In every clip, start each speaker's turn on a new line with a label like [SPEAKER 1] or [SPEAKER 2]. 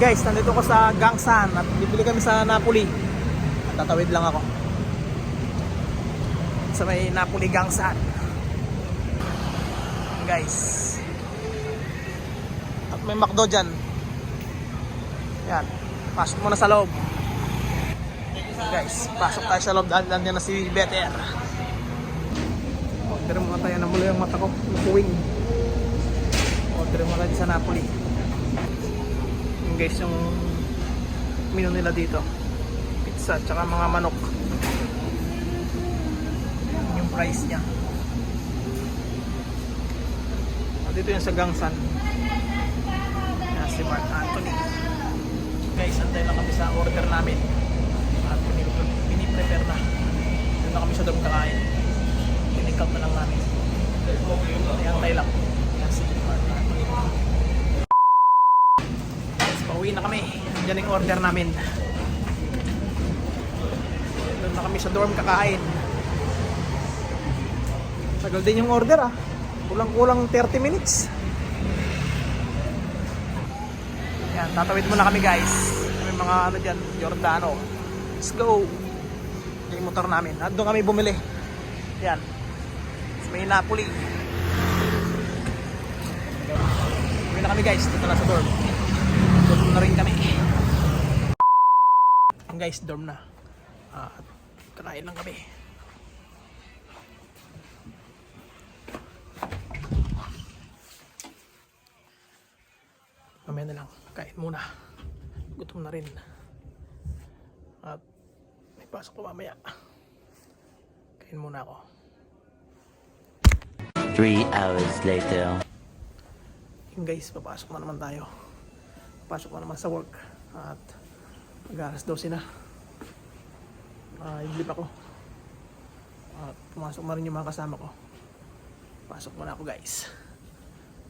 [SPEAKER 1] Guys, nandito ko sa Gangsan at bibili kami sa Napoli. At tatawid lang ako. Sa may Napoli Gangsan. Guys. At may McDo dyan. Yan. Pasok muna sa loob. Guys, pasok tayo sa loob nandiyan na si Better. Order muna tayo na mula yung mata ko. Nakuwing. Order muna tayo sa Napoli. Guys, yung menu nila dito. Pizza, tsaka mga manok. Yung price niya. Ah, Dito yung sa Gangsan. Yan si Mark Anthony. Guys, antay lang kami sa order namin. At pinip- piniprepare na. Doon na kami sa doon kakain. Pinikap na lang namin. Ay, antay lang. Yan si Mark Anthony. Pauwi na kami. Diyan yung order namin. Doon na kami sa dorm kakain. Tagal din yung order ah. Kulang-kulang 30 minutes. Yan, tatawid muna kami guys. May mga ano dyan, Giordano. Let's go. Yung motor namin. At doon kami bumili. Yan. Sa may Napoli. Uwi na kami guys. Dito na sa. Dorm na rin kami. Yan guys, dorm na. Ah, At kakain lang kami. Mamaya na lang. Kain muna. Gutom na rin. At may pasok ko mamaya. Kain muna ako.
[SPEAKER 2] Three hours later.
[SPEAKER 1] Yung guys, papasok na naman tayo. Pasok na naman sa work. At mag-alas 12 na. Uh, idlip ako. At pumasok na rin yung mga kasama ko. Pasok muna ako guys.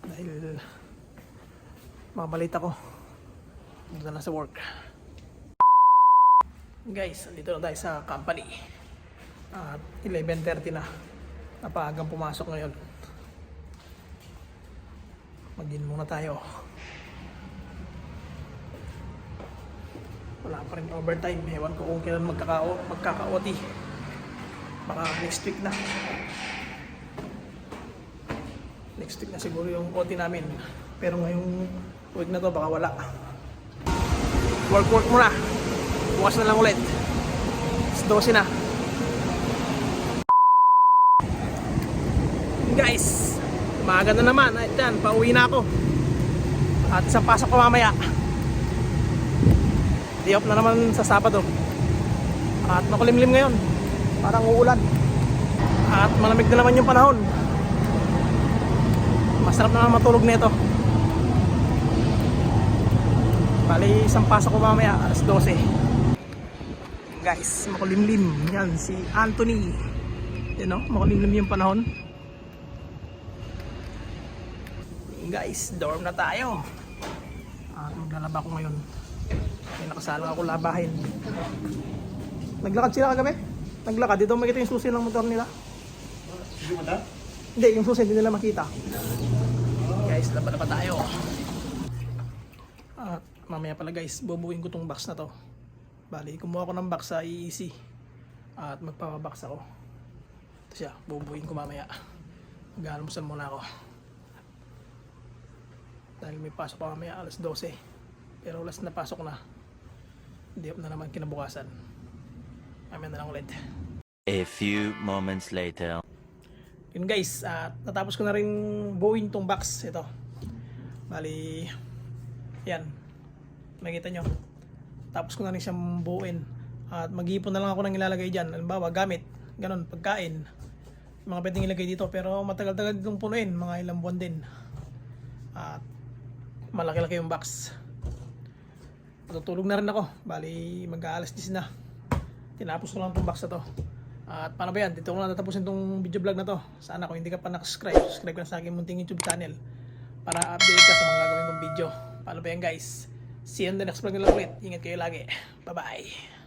[SPEAKER 1] Dahil mabalita ko. Dito na sa work. Guys, andito na tayo sa company. At 11.30 na. Napaagang pumasok ngayon. Mag-in muna tayo. Wala pa rin overtime. Ewan ko kung kailan magkaka- magkaka-OT. Baka next week na. Next week na siguro yung OT namin. Pero ngayong week na to baka wala. Work work muna. Bukas na lang ulit. It's 12 na. Guys, maaga na naman. At yan, pauwi na ako. At isang pasok ko mamaya. Day off na naman sa Sabado. At makulimlim ngayon. Parang uulan. At malamig na naman yung panahon. Masarap naman matulog nito. Bali, isang pasok ko mamaya, alas 12. Guys, makulimlim. Yan, si Anthony. Yan o, makulimlim yung panahon. Guys, dorm na tayo. At maglalaba ko ngayon. May nakasalang ako labahin. Naglakad sila kagabi? Naglakad. Dito makita yung susi ng motor nila. Hindi, yung susi hindi nila makita. Guys, laban na pa tayo. At mamaya pala guys, bubuin ko tong box na to. Bali, kumuha ko ng box sa EEC. At magpapabox ako. Ito siya, bubuin ko mamaya. Mag-almusal muna ako. Dahil may pasok pa mamaya alas 12. Pero alas na pasok na. Hindi na naman kinabukasan. Mamaya na lang ulit.
[SPEAKER 2] A few moments later.
[SPEAKER 1] Yun guys, at natapos ko na rin buuin tong box. Ito. Bali, yan. Makita nyo. Tapos ko na rin siyang buuin. At mag-iipon na lang ako ng ilalagay dyan. Halimbawa, gamit. Ganon, pagkain. Mga pwedeng ilagay dito. Pero matagal-tagal itong punuin. Mga ilang buwan din. At malaki-laki yung box. Matutulog na rin ako. Bali, mag-aalas 10 na. Tinapos ko lang itong box na to. At paano ba yan? Dito ko na tatapusin itong video vlog na to. Sana kung hindi ka pa nakasubscribe, subscribe ka na sa aking munting YouTube channel para update ka sa mga gagawin kong video. Paano ba yan guys? See you in the next vlog na lang ulit. Ingat kayo lagi. Bye-bye.